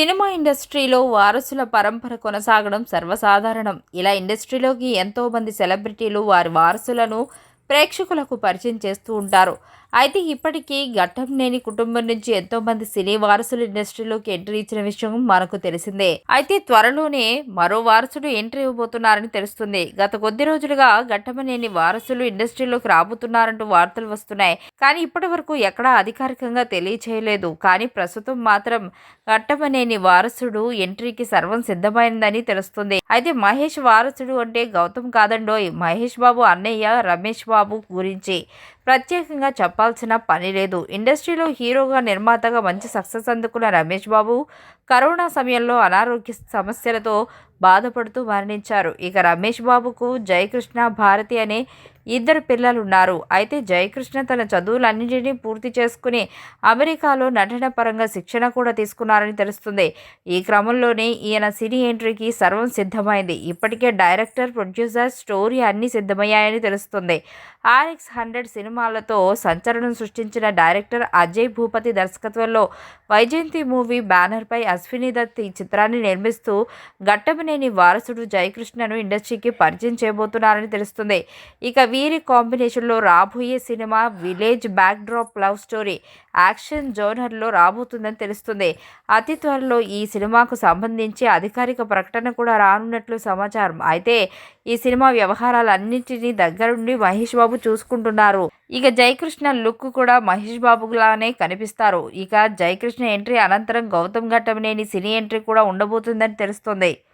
Cinema ఇండస్ట్రీలో వారసుల పరంపర కొనసాగడం సర్వసాధారణం. ఇలా ఇండస్ట్రీలోకి ఎంతో మంది సెలబ్రిటీలు వారి వారసులను ప్రేక్షకులకు పరిచయం చేస్తూ ఉంటారు. అయితే ఇప్పటికీ ఘట్టంనేని కుటుంబం నుంచి ఎంతో మంది సినీ వారసులు ఇండస్ట్రీలోకి ఎంట్రీ ఇచ్చిన విషయం మనకు తెలిసిందే. అయితే త్వరలోనే మరో వారసుడు ఎంట్రీ ఇవ్వబోతున్నారని తెలుస్తుంది. గత కొద్ది రోజులుగా ఘట్టమనేని వారసులు ఇండస్ట్రీలోకి రాబోతున్నారంటూ వార్తలు వస్తున్నాయి. కానీ ఇప్పటి వరకు ఎక్కడా అధికారికంగా తెలియచేయలేదు. కానీ ప్రస్తుతం మాత్రం ఘట్టమనేని వారసుడు ఎంట్రీకి సర్వం సిద్ధమైందని తెలుస్తుంది. అయితే మహేష్ వారసుడు అంటే గౌతమ్ కాదండోయ్. మహేష్ బాబు అన్నయ్య రమేష్ బాబు గురించి ప్రత్యేకంగా చెప్ప చెప్పాల్సిన పని లేదు. ఇండస్ట్రీలో హీరోగా నిర్మాతగా మంచి సక్సెస్ అందుకున్న రమేష్ బాబు కరోనా సమయంలో అనారోగ్య సమస్యలతో బాధపడుతూ మరణించారు. ఇక రమేష్ బాబుకు జయకృష్ణ భారతి అనే ఇద్దరు పిల్లలు ఉన్నారు అయితే జయకృష్ణ తన చదువులన్నింటినీ పూర్తి చేసుకుని అమెరికాలో నటన పరంగా శిక్షణ కూడా తీసుకున్నారని తెలుస్తుంది. ఈ క్రమంలోనే ఈయన సినీ ఎంట్రీకి సర్వం సిద్ధమైంది. ఇప్పటికే డైరెక్టర్ ప్రొడ్యూసర్ స్టోరీ అన్నీ సిద్ధమయ్యాయని తెలుస్తుంది. ఆర్ఎక్స్ హండ్రెడ్ సినిమాలతో సంచలనం సృష్టించిన డైరెక్టర్ అజయ్ భూపతి దర్శకత్వంలో వైజయంతి మూవీ బ్యానర్పై అశ్విని దత్ ఈ చిత్రాన్ని నిర్మిస్తూ ఘట్టమనేని వారసుడు జయకృష్ణను ఇండస్ట్రీకి పరిచయం చేయబోతున్నారని తెలుస్తుంది. ఇక వీరి కాంబినేషన్లో రాబోయే cinema village backdrop love story action జోనర్లో రాబోతుందని తెలుస్తుంది. అతి త్వరలో ఈ సినిమాకు సంబంధించి అధికారిక ప్రకటన కూడా రానున్నట్లు సమాచారం. అయితే ఈ సినిమా వ్యవహారాలన్నింటినీ దగ్గరుండి మహేష్ బాబు చూసుకుంటున్నారు. ఇక జయకృష్ణ లుక్ కూడా మహేష్ బాబులానే కనిపిస్తారు. ఇక జయకృష్ణ ఎంట్రీ అనంతరం గౌతమ్ ఘట్టమనేని సినీ ఎంట్రీ కూడా ఉండబోతుందని తెలుస్తుంది.